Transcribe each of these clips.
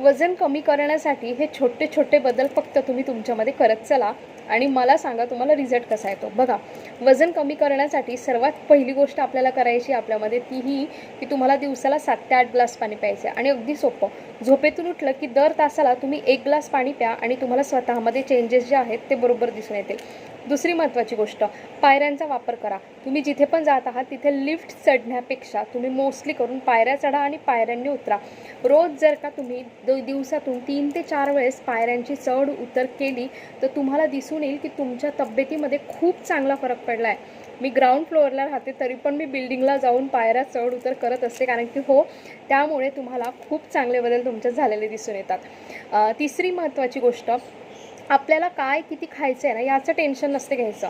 वजन कमी करण्यासाठी हे छोटे छोटे बदल फक्त तुम्ही तुमच्यामध्ये करत चला. आणि मला सांगा तुम्हाला रिझल्ट कसा येतो. बघा वजन कमी करण्यासाठी सर्वात पहिली गोष्ट आपल्याला करायची आपल्यामध्ये तीही की तुम्हाला दिवसाला सात ते आठ ग्लास पाणी प्यायचं आहे. आणि अगदी सोपं. झोपेतून उठलं की दर तासाला तुम्ही एक ग्लास पाणी प्या आणि तुम्हाला स्वतःमध्ये चेंजेस जे आहेत ते बरोबर दिसून येतील. दुसरी महत्त्वाची गोष्ट पायऱ्यांचा वापर करा. तुम्ही जिथे पण जात आहात तिथे लिफ्ट चढण्यापेक्षा तुम्ही मोस्टली करून पायऱ्या चढा आणि पायऱ्यांनी उतरा. रोज जर का तुम्ही दिवसातून तीन ते चार वेळेस पायऱ्यांची चढ उतर केली तर तुम्हाला दिसून येईल की तुमच्या तब्येतीमध्ये खूप चांगला फरक पडला आहे मी ग्राउंड फ्लोअरला राहते तरी पण मी बिल्डिंगला जाऊन पायऱ्या चढ उतर करत असते कारण की हो त्यामुळे तुम्हाला खूप चांगले बदल तुमच्यात झालेले दिसून येतात. तिसरी महत्त्वाची गोष्ट आपल्याला काय किती खायचं आहे ना याचं टेन्शन नसते घ्यायचं.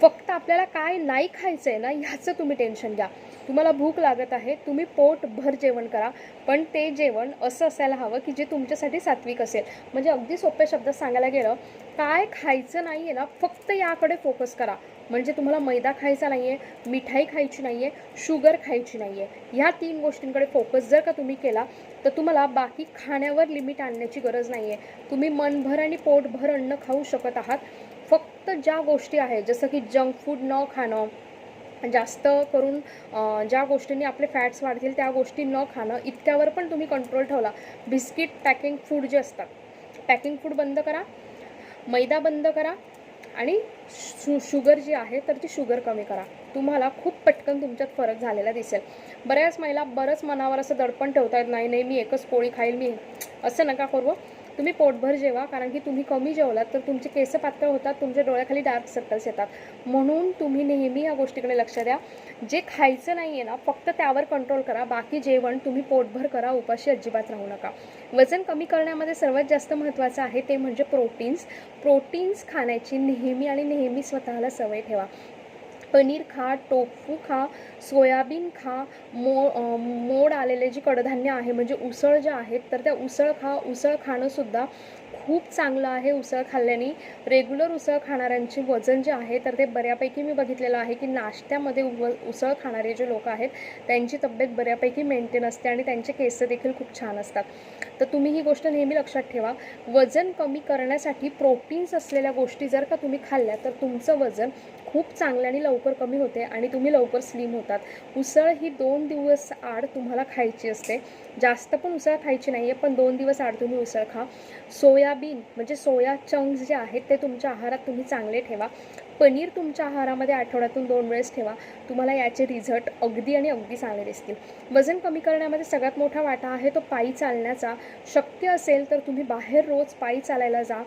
फक्त आपल्याला काय नाही खायचं आहे ना ह्याचं तुम्ही टेन्शन घ्या. तुम्हाला भूक लागत आहे तुम्ही पोटभर जेवण करा पण ते जेवण असं असायला हवं की जे तुमच्यासाठी सात्विक असेल. म्हणजे अगदी सोप्या शब्दात सांगायला गेलं काय खायचं नाही आहे ना फक्त याकडे फोकस करा. म्हणजे तुम्हाला मैदा खायचा नाही आहे मिठाई खायची नाही आहे शुगर खायची नाही आहे ह्या तीन गोष्टींकडे फोकस जर का तुम्ही केला तर तुम्हाला बाकी खाण्यावर लिमिट आणण्याची गरज नाही आहे तुम्ही मनभर आणि पोटभर अन्न खाऊ शकत आहात. फक्त ज्या गोष्टी आहेत जसं की जंक फूड न खाणं जास्त करून ज्या गोष्टींनी आपले फॅट्स वाढतील त्या गोष्टी न खाणं इतक्यावर पण तुम्ही कंट्रोल ठेवला. बिस्किट पॅकिंग फूड जे असतात पॅकिंग फूड बंद करा. मैदा बंद करा. आणि शु शुगर जी आहे तर ती शुगर कमी करा. तुम्हाला खूप पटकन तुमच्यात फरक झालेला दिसेल. बऱ्याच महिला बरंच मनावर असं दडपण ठेवतात नाही नाही मी एकच पोळी खाईल मी असं नका करू तुम्ही पोटभर जेवा कारण की तुम्ही कमी जेवलात तर तुमचे केस पातळ होतात तुमच्या डोळ्याखाली डार्क सर्कल्स येतात. म्हणून तुम्ही नेहमी या गोष्टीकडे लक्ष द्या. जे खायचं नाही आहे ना फक्त त्यावर कंट्रोल करा. बाकी जेवण तुम्ही पोटभर करा उपाशी अजिबात राहू नका. वजन कमी करण्यामध्ये सर्वात जास्त महत्त्वाचं आहे ते म्हणजे प्रोटीन्स प्रोटीन्स खाण्याची नेहमी आणि नेहमी स्वतःला सवय ठेवा. पनीर खा टोफू खा सोयाबीन खा मो मोड आलेले जी कडधान्य आहे म्हणजे उसळ ज्या आहेत तर त्या उसळ खा उसळ खाणंसुद्धा खूप चांगलं आहे उसळ खाल्ल्याने. रेग्युलर उसळ खाणाऱ्यांचे वजन जे आहे तर ते बऱ्यापैकी मी बघितलेलं आहे की नाश्त्यामध्ये उ उसळ खाणारे जे लोक आहेत त्यांची तब्येत बऱ्यापैकी मेंटेन असते आणि त्यांचे केस देखील खूप छान असतात. तर तुम्ही ही गोष्ट नेहमी लक्षात ठेवा. वजन कमी करण्यासाठी प्रोटीन्स असलेल्या गोष्टी जर का तुम्ही खाल्ल्या तर तुमचं वजन खूप चांगल्याने लवकर कमी होते आणि तुम्ही लवकर स्लिम होतात. उसळ ही दोन दिवस आड तुम्हाला खायची असते. जास्त पण उसळ खायची नाही आहे पण दोन दिवस आड तुम्ही उसळ खा. सोयाबीन म्हणजे सोया चंक्स जे आहेत ते तुमच्या आहारात तुम्ही चांगले ठेवा. पनीर तुमच्या आहारामध्ये आठवड्यातून दोन वेळेस ठेवा. तुम्हाला याचे रिझल्ट अगदी आणि अगदी चांगले दिसतील. वजन कमी करण्यामध्ये सगळ्यात मोठा वाटा आहे तो पायी चालण्याचा. शक्य असेल तर तुम्ही बाहेर रोज पायी चालायला जा.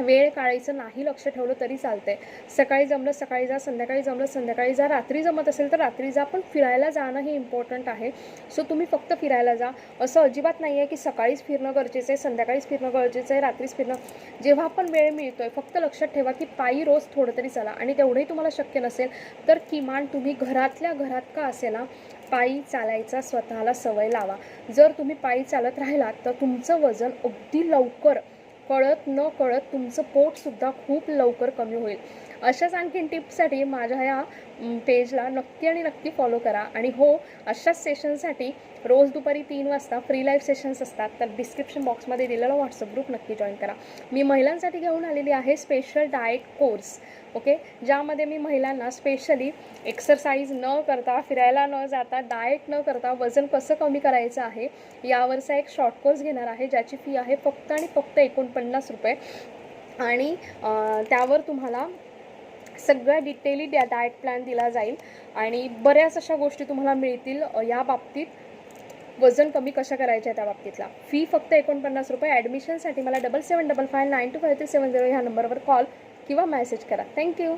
वेळ काढायचं नाही लक्ष ठेवलं तरी चालतंय. सकाळी जमलं सकाळी जा संध्याकाळी जमलं संध्याकाळी जा. रात्री जमत असेल तर रात्री जा पण फिरायला जाणं हे इम्पॉर्टंट आहे. सो तुम्ही फक्त फिरायला जा. असं अजिबात नाही आहे की सकाळीच फिरणं गरजेचं आहे संध्याकाळीच फिरणं गरजेचं आहे रात्रीच फिरणं. जेव्हा पण वेळ मिळतो आहे फक्त लक्षात ठेवा की पायी रोज थोडं तरी चला. आणि तेवढंही तुम्हाला शक्य नसेल तर किमान तुम्ही घरातल्या घरात का असेना पायी चालायचा स्वतःला सवय लावा. जर तुम्ही पायी चालत राहिलात तर तुमचं वजन अगदी लवकर कळत न कळत तुमचं पोटसुद्धा खूप लवकर कमी होईल. अशाच आणखीन टिप्ससाठी माझ्या या पेजला नक्की आणि नक्की फॉलो करा. आणि हो अशाच सेशनसाठी रोज दुपारी तीन वाजता फ्री लाईव्ह सेशन्स असतात. तर डिस्क्रिप्शन बॉक्समध्ये दिलेला व्हॉट्सअप ग्रुप नक्की जॉईन करा. मी महिलांसाठी घेऊन आलेली आहे स्पेशल डाएट कोर्स ओके ज्यामध्ये मी महिलांना स्पेशली एक्सरसाइज न करता फिरायला न जाता डाएट न करता वजन कसं कमी करायचं आहे यावरचा एक शॉर्ट कोर्स घेणार आहे ज्याची फी आहे फक्त आणि फक्त एकोणपन्नास रुपये. आणि त्यावर तुम्हाला सगळ्या डिटेली डॅ डाएट प्लॅन दिला जाईल. आणि बऱ्याच अशा गोष्टी तुम्हाला मिळतील. या बाबतीत वजन कमी कशा करायच्या त्या बाबतीतला. फी फक्त एकोणपन्नास रुपये. ॲडमिशनसाठी मला double seven double five nine two five three seven zero ह्या नंबरवर कॉल किंवा मॅसेज करा. थँक्यू